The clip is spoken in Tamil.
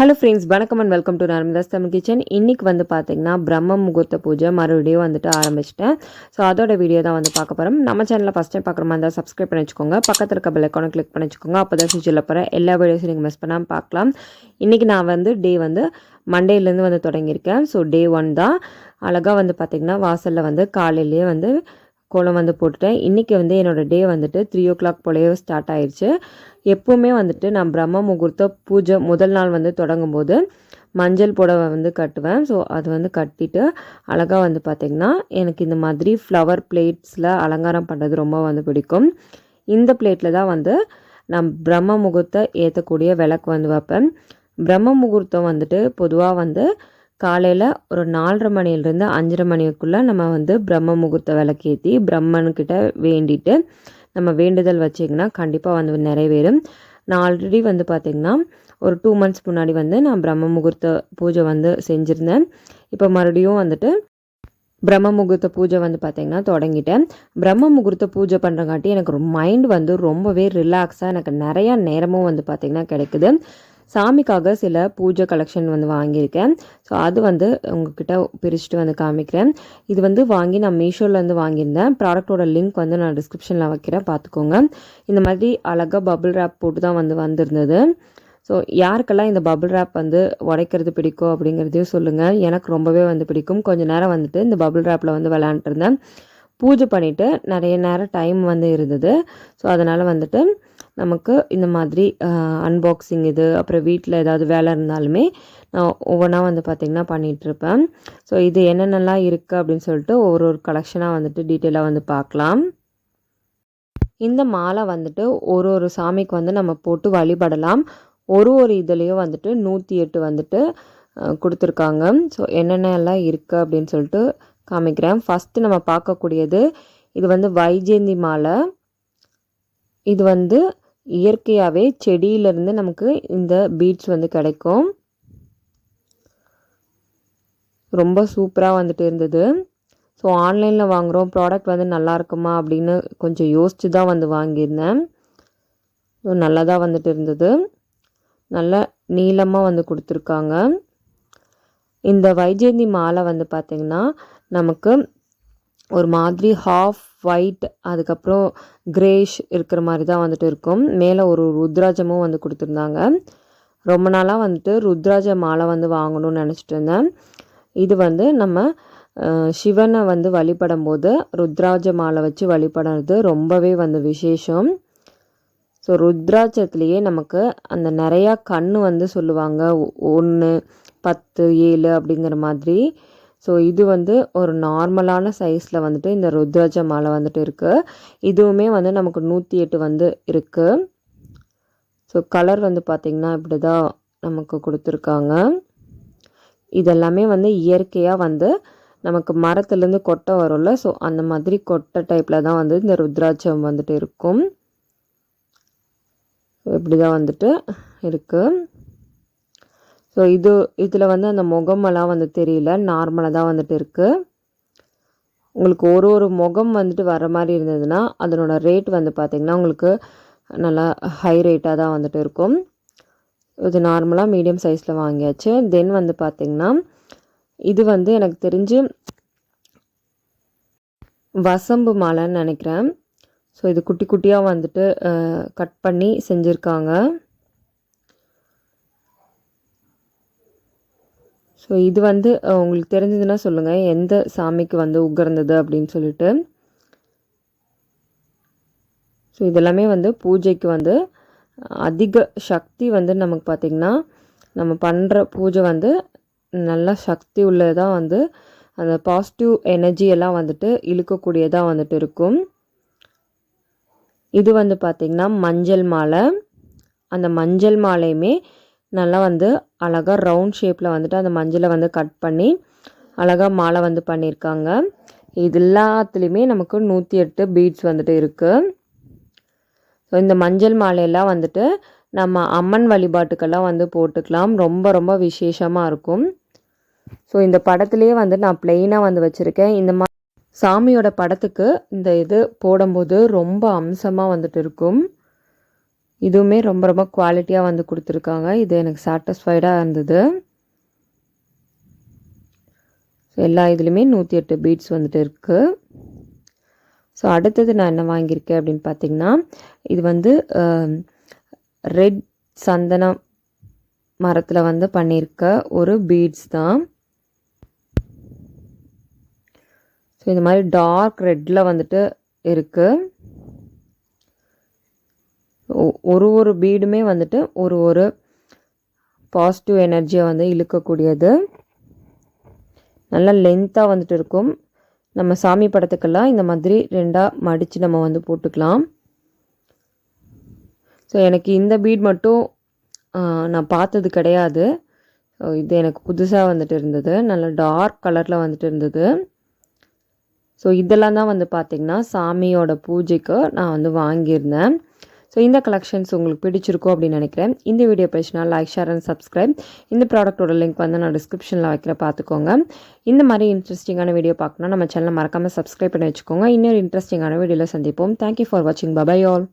ஹலோ ஃப்ரெண்ட்ஸ் வணக்கம் and welcome to Narmada's Tamil kitchen இன்றைக்கி வந்து பார்த்தீங்கன்னா பிரம்ம முகூர்த்த பூஜை மறுபடியும் வந்துட்டு ஆரம்பிச்சிட்டேன். ஸோ அதோட வீடியோ தான் வந்து பார்க்க போகிறோம் நம்ம சேனலில் ஃபஸ்ட் டைம் பார்க்குற மாதிரி இருந்தால் சப்ஸ்கிரைப் பண்ணி வச்சுக்கோங்க. பக்கத்தில் இருக்க பெல் ஐக்கானை கிளிக் பண்ணி வச்சுக்கோங்க. அப்போ தான் ஃபியூச்சரில் போகிற எல்லா வீடியோஸும் நீங்கள் மிஸ் பண்ணாமல் பார்க்கலாம். இன்றைக்கி நான் வந்து டே வந்து மண்டேலேருந்து வந்து தொடங்கியிருக்கேன். ஸோ டே ஒன் தான். அழகாக வந்து பார்த்திங்கன்னா வாசலில் வந்து காலையிலேயே வந்து கோலம் வந்து போட்டுட்டேன். இன்றைக்கி வந்து என்னோடய டே வந்துட்டு த்ரீ ஓ கிளாக் போலவே ஸ்டார்ட் ஆயிடுச்சு எப்போவுமே வந்துட்டு நான் பிரம்ம முகூர்த்த பூஜை முதல் நாள் வந்து தொடங்கும் போது மஞ்சள் புடவை வந்து கட்டுவேன். ஸோ அது வந்து கட்டிட்டு அழகாக வந்து பார்த்திங்கன்னா எனக்கு இந்த மாதிரி ஃப்ளவர் பிளேட்ஸில் அலங்காரம் பண்ணுறது ரொம்ப வந்து பிடிக்கும். இந்த பிளேட்டில் தான் வந்து நான் பிரம்ம முகூர்த்த ஏற்றக்கூடிய விளக்கு வந்து வைப்பேன். பிரம்ம முகூர்த்தம் வந்துட்டு பொதுவாக வந்து காலையில் ஒரு நாலரை மணிலேருந்து அஞ்சரை மணிக்குள்ளே நம்ம வந்து பிரம்ம முகூர்த்த விளக்கேற்றி பிரம்மன்கிட்ட வேண்டிட்டு நம்ம வேண்டுதல் வச்சிங்கன்னா கண்டிப்பாக வந்து நிறைவேறும். நான் ஆல்ரெடி வந்து பார்த்திங்கன்னா ஒரு டூ மந்த்ஸ் முன்னாடி வந்து நான் பிரம்ம முகூர்த்த பூஜை வந்து செஞ்சுருந்தேன். இப்போ மறுபடியும் வந்துட்டு பிரம்ம முகூர்த்த பூஜை வந்து பார்த்திங்கன்னா தொடங்கிட்டேன். பிரம்ம முகூர்த்த பூஜை பண்ணுறங்காட்டி எனக்கு மைண்ட் வந்து ரொம்பவே ரிலாக்ஸாக எனக்கு நிறையா நேரமும் வந்து பார்த்திங்கன்னா கிடைக்குது. சாமிக்காக சில பூஜை கலெக்ஷன் வந்து வாங்கியிருக்கேன். ஸோ அது வந்து உங்ககிட்ட பிரிச்சுட்டு வந்து காமிக்கிறேன். இது வந்து வாங்கி நான் மீஷோலேருந்து வாங்கியிருந்தேன். ப்ராடக்டோட லிங்க் வந்து நான் டிஸ்கிரிப்ஷனில் வைக்கிறேன். பார்த்துக்கோங்க. இந்த மாதிரி அழகாக பபுள் ரேப் போட்டு தான் வந்து வந்திருந்தது. ஸோ யாருக்கெல்லாம் இந்த பபுள் ரேப் வந்து உடைக்கிறது பிடிக்கும் அப்படிங்கிறதையும் சொல்லுங்கள் எனக்கு ரொம்பவே வந்து பிடிக்கும். கொஞ்சம் நேரம் வந்துட்டு இந்த பபுள் ரேப்பில் வந்து விளையாண்டுருந்தேன் பூஜை பண்ணிவிட்டு நிறைய நேரம் டைம் வந்து இருந்தது. ஸோ அதனால் வந்துட்டு நமக்கு இந்த மாதிரி அன்பாக்சிங் இது அப்புறம் வீட்டில் ஏதாவது வேலை இருந்தாலுமே நான் ஒவ்வொன்றா வந்து பார்த்திங்கன்னா பண்ணிகிட்ருப்பேன் ஸோ இது என்னென்னலாம் இருக்குது அப்படின்னு சொல்லிட்டு ஒரு ஒரு கலெக்ஷனாக வந்துட்டு டீட்டெயிலாக வந்து பார்க்கலாம் இந்த மாலை வந்துட்டு ஒரு ஒரு சாமிக்கு வந்து நம்ம போட்டு வழிபடலாம். ஒரு ஒரு இதுலேயும் வந்துட்டு நூற்றி எட்டு வந்துட்டு கொடுத்துருக்காங்க. ஸோ என்னென்னலாம் இருக்குது அப்படின்னு சொல்லிட்டு காமிக்கிறேன். ஃபஸ்ட்டு நம்ம பார்க்கக்கூடியது இது வந்து வைஜெயந்தி மாலை. இது வந்து இயற்கையாகவே செடியிலேருந்து நமக்கு இந்த பீட்ஸ் வந்து கிடைக்கும். ரொம்ப சூப்பராக வந்துட்டு இருந்தது. ஸோ ஆன்லைனில் வாங்குகிறோம் ப்ராடக்ட் வந்து நல்லா இருக்குமா அப்படின்னு கொஞ்சம் யோசித்து தான் வந்து வாங்கியிருந்தேன். ஸோ நல்லதாக வந்துட்டு இருந்தது. நல்ல நீளமாக வந்து கொடுத்துருக்காங்க. இந்த வைஜெயந்தி மாலை வந்து பார்த்திங்கன்னா நமக்கு ஒரு மாதிரி ஹாஃப் ஒயிட் அதுக்கப்புறம் கிரேஷ் இருக்கிற மாதிரி தான் வந்துட்டு இருக்கும். மேலே ஒரு ருத்ராஜமும் வந்து கொடுத்துருந்தாங்க. ரொம்ப நாளாக வந்துட்டு ருத்ராஜ மாலை வந்து வாங்கணும்னு நினச்சிட்டு இருந்தேன். இது வந்து நம்ம சிவனை வந்து வழிபடும் போது ருத்ராஜ மாலை வச்சு வழிபடுறது ரொம்பவே வந்து விசேஷம். ஸோ ருத்ராட்சத்துலேயே நமக்கு அந்த நிறையா கண் வந்து சொல்லுவாங்க. ஒன்று பத்து ஏழு அப்படிங்கிற மாதிரி. ஸோ இது வந்து ஒரு நார்மலான சைஸில் வந்துட்டு இந்த ருத்ராஜ மாலை வந்துட்டு இருக்குது இதுவுமே வந்து நமக்கு நூற்றி எட்டு வந்து இருக்குது ஸோ கலர் வந்து பார்த்திங்கன்னா இப்படி தான் நமக்கு கொடுத்துருக்காங்க. இதெல்லாமே வந்து இயற்கையாக வந்து நமக்கு மரத்துலேருந்து கொட்டை வரும்ல. ஸோ அந்த மாதிரி கொட்டை டைப்பில் தான் வந்து இந்த ருத்ராட்சம் வந்துட்டு இருக்கும். இப்படி தான் வந்துட்டு இருக்குது ஸோ இது இதில் வந்து அந்த முகமெல்லாம் வந்து தெரியல. நார்மலாக தான் வந்துட்டு இருக்குது உங்களுக்கு ஒரு ஒரு முகம் வந்துட்டு வர மாதிரி இருந்ததுன்னா அதனோட ரேட் வந்து பார்த்திங்கன்னா உங்களுக்கு நல்லா ஹை ரேட்டாக தான் வந்துட்டு இருக்கும். இது நார்மலாக மீடியம் சைஸில் வாங்கியாச்சு. தென் வந்து பார்த்திங்கன்னா இது வந்து எனக்கு தெரிஞ்சு வசம்பு மாலைன்னு நினைக்கிறேன். ஸோ இது குட்டி குட்டியாக வந்துட்டு கட் பண்ணி செஞ்சுருக்காங்க. ஸோ இது வந்து உங்களுக்கு தெரிஞ்சதுன்னா சொல்லுங்கள் எந்த சாமிக்கு வந்து உகர்ந்தது அப்படின்னு சொல்லிட்டு. ஸோ இதெல்லாமே வந்து பூஜைக்கு வந்து அதிக சக்தி வந்து நமக்கு பார்த்திங்கன்னா நம்ம பண்ணுற பூஜை வந்து நல்லா சக்தி உள்ளதாக வந்து அந்த பாசிட்டிவ் எனர்ஜி எல்லாம் வந்துட்டு இழுக்கக்கூடியதாக வந்துட்டு இருக்கும். இது வந்து பார்த்திங்கன்னா மஞ்சள் மாலை. அந்த மஞ்சள் மாலையுமே நல்லா வந்து அழகாக ரவுண்ட் ஷேப்பில் வந்துட்டு அந்த மஞ்சளை வந்து கட் பண்ணி அழகாக மாலை வந்து பண்ணியிருக்காங்க இது எல்லாத்துலேயுமே நமக்கு நூற்றி எட்டு பீட்ஸ் வந்துட்டு இருக்குது ஸோ இந்த மஞ்சள் மாலையெல்லாம் வந்துட்டு நம்ம அம்மன் வழிபாட்டுக்கெல்லாம் வந்து போட்டுக்கலாம். ரொம்ப ரொம்ப விசேஷமாக இருக்கும். ஸோ இந்த படத்துலேயே வந்து நான் பிளெயினாக வந்து வச்சுருக்கேன். இந்த மா சாமியோட படத்துக்கு இந்த இது போடும்போது ரொம்ப அம்சமாக வந்துட்டு இருக்கும். இதுவுமே ரொம்ப ரொம்ப குவாலிட்டியாக வந்து கொடுத்துருக்காங்க. இது எனக்கு சாட்டிஸ்ஃபைடாக இருந்தது. ஸோ எல்லா இதுலேயுமே நூற்றி எட்டு பீட்ஸ் வந்துட்டு இருக்குது ஸோ அடுத்தது நான் என்ன வாங்கியிருக்கேன் அப்படின்னு பார்த்தீங்கன்னா இது வந்து ரெட் சந்தனம் மரத்தில் வந்து பண்ணியிருக்க ஒரு பீட்ஸ் தான். ஸோ இந்த மாதிரி டார்க் ரெட்டில் வந்துட்டு இருக்குது ஒரு ஒரு பீடுமே வந்துட்டு ஒரு ஒரு பாசிட்டிவ் எனர்ஜியை வந்து இழுக்கக்கூடியது. நல்லா லென்த்தாக வந்துட்டு இருக்கும். நம்ம சாமி படத்துக்கெல்லாம் இந்த மாதிரி ரெண்டாக மடித்து நம்ம வந்து போட்டுக்கலாம். ஸோ எனக்கு இந்த பீட் மட்டும் நான் பார்த்தது கிடையாது. ஸோ இது எனக்கு புதுசாக வந்துட்டு இருந்தது. நல்ல டார்க் கலரில் வந்துட்டு இருந்தது. ஸோ இதெல்லாம் தான் வந்து பார்த்திங்கன்னா சாமியோட பூஜைக்கு நான் வந்து வாங்கியிருந்தேன். ஸோ இந்த கலெக்ஷன்ஸ் உங்களுக்கு பிடிச்சிருக்கும் அப்படின்னு நினைக்கிறேன். இந்த வீடியோ பிடிச்சினா லைக் ஷேர் அண்ட் சப்ஸ்கிரைப் இந்த ப்ராடக்ட்டோட லிங்க் வந்து நான் டிஸ்கிரிப்ஷனில் வைக்கிற பார்த்துக்கோங்க. இந்த மாதிரி இன்ட்ரெஸ்டிங்கான வீடியோ பார்க்கணும் நம்ம சேனலை மறக்காமல் சப்ஸ்கிரைப் பண்ணி வச்சுக்கோங்க. இன்னொரு இன்ட்ரெஸ்டிங்கான வீடியோவில் சந்திப்போம். தேங்க்யூ ஃபார் வாட்சிங் பபாய் ஆல்